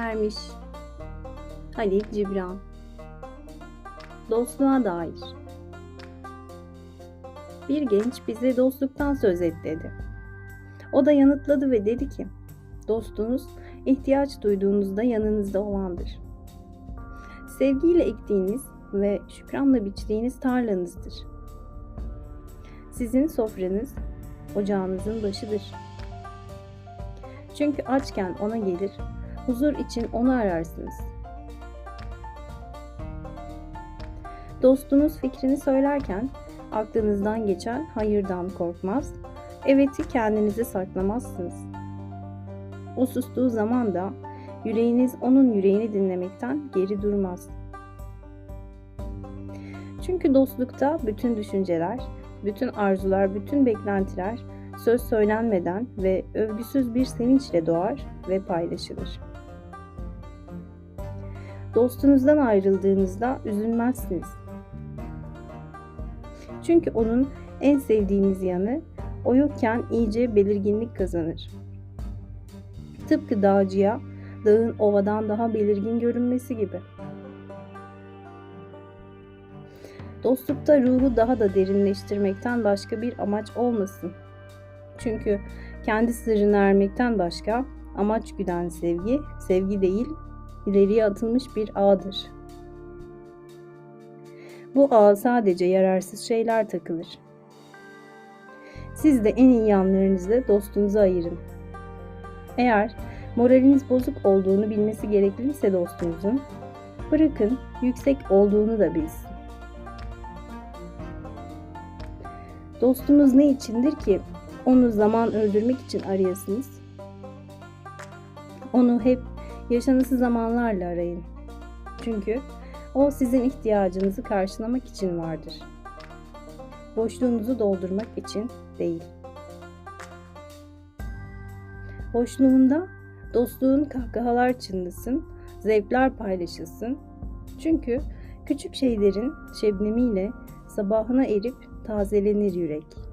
vermiş. Halil Cibran Dostluğa dair Bir genç bize dostluktan söz et dedi. O da yanıtladı ve dedi ki, dostunuz ihtiyaç duyduğunuzda yanınızda olandır. Sevgiyle ektiğiniz ve şükranla biçtiğiniz tarlanızdır. Sizin sofranız ocağınızın başıdır. Çünkü açken ona gelir, huzur için onu ararsınız. Dostunuz fikrini söylerken aklınızdan geçen hayırdan korkmaz, eveti kendinize saklamazsınız. O sustuğu zaman da yüreğiniz onun yüreğini dinlemekten geri durmaz. Çünkü dostlukta bütün düşünceler, bütün arzular, bütün beklentiler söz söylenmeden ve övgüsüz bir sevinçle doğar ve paylaşılır. Dostunuzdan ayrıldığınızda üzülmezsiniz. Çünkü onun en sevdiğiniz yanı o yokken iyice belirginlik kazanır. Tıpkı dağcıya dağın ovadan daha belirgin görünmesi gibi. Dostlukta ruhu daha da derinleştirmekten başka bir amaç olmasın. Çünkü kendi sırrını ermekten başka amaç güden sevgi, sevgi değil, ileriye atılmış bir ağdır. Bu ağa sadece yararsız şeyler takılır. Siz de en iyi yanlarınızı dostunuza ayırın. Eğer moraliniz bozuk olduğunu bilmesi gerekliyse dostunuzun, bırakın yüksek olduğunu da bilsin. Dostunuz ne içindir ki onu zaman öldürmek için arayasınız? Onu hep yaşanası zamanlarla arayın. Çünkü o sizin ihtiyacınızı karşılamak için vardır. Boşluğunuzu doldurmak için değil. Boşluğunda dostluğun kahkahalar çınlasın, zevkler paylaşılsın. Çünkü küçük şeylerin şebnemiyle sabahına erip tazelenir yürek.''